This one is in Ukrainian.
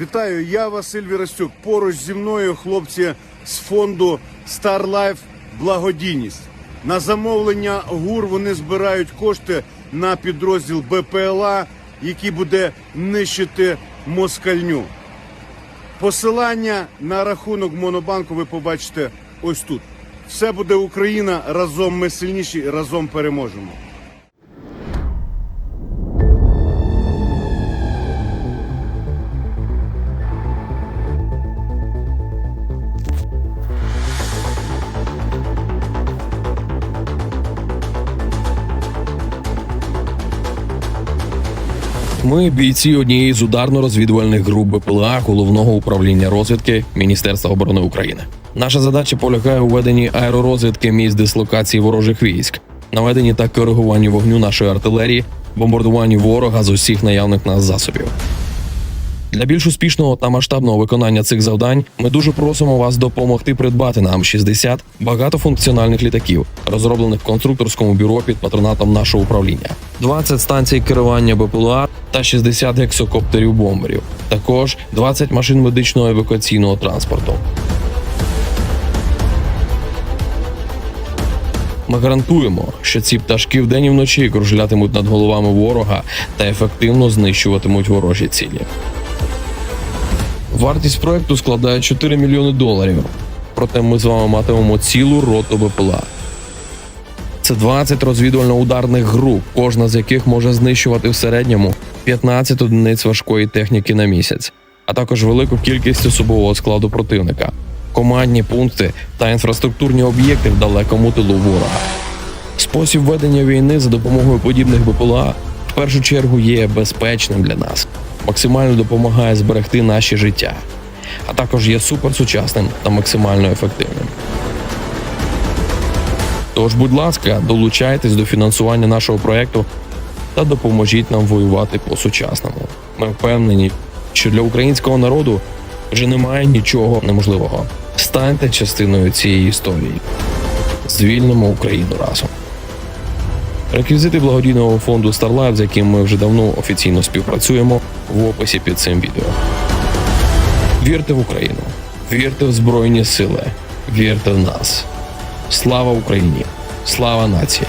Вітаю, я Василь Вірастюк. Поруч зі мною хлопці з фонду Star Life Благодійність. На замовлення ГУР вони збирають кошти на підрозділ БПЛА, який буде нищити москальню. Посилання на рахунок Монобанку ви побачите ось тут. Все буде Україна. Разом ми сильніші, разом переможемо. Ми бійці однієї з ударно-розвідувальних груп БПЛА головного управління розвідки Міністерства оборони України. Наша задача полягає у веденні аеророзвідки місць дислокації ворожих військ, наведенні та коригуванні вогню нашої артилерії, бомбардуванні ворога з усіх наявних нас засобів. Для більш успішного та масштабного виконання цих завдань ми дуже просимо вас допомогти придбати нам 60 багатофункціональних літаків, розроблених в конструкторському бюро під патронатом нашого управління, 20 станцій керування БПЛА та 60 гексокоптерів бомберів. Також 20 машин медичного евакуаційного транспорту. Ми гарантуємо, що ці пташки вдень і вночі кружлятимуть над головами ворога та ефективно знищуватимуть ворожі цілі. Вартість проекту складає 4 мільйони доларів. Проте ми з вами матимемо цілу роту БПЛА. Це 20 розвідувально-ударних груп, кожна з яких може знищувати в середньому 15 одиниць важкої техніки на місяць, а також велику кількість особового складу противника, командні пункти та інфраструктурні об'єкти в далекому тилу ворога. Спосіб ведення війни за допомогою подібних БПЛА в першу чергу є безпечним для нас, максимально допомагає зберегти наші життя, а також є суперсучасним та максимально ефективним. Тож, будь ласка, долучайтесь до фінансування нашого проекту та допоможіть нам воювати по-сучасному. Ми впевнені, що для українського народу вже немає нічого неможливого. Станьте частиною цієї історії. Звільнимо Україну разом. Реквізити благодійного фонду StarLife, з яким ми вже давно офіційно співпрацюємо, в описі під цим відео. Вірте в Україну, вірте в Збройні Сили, вірте в нас. Слава Україні! Слава нації!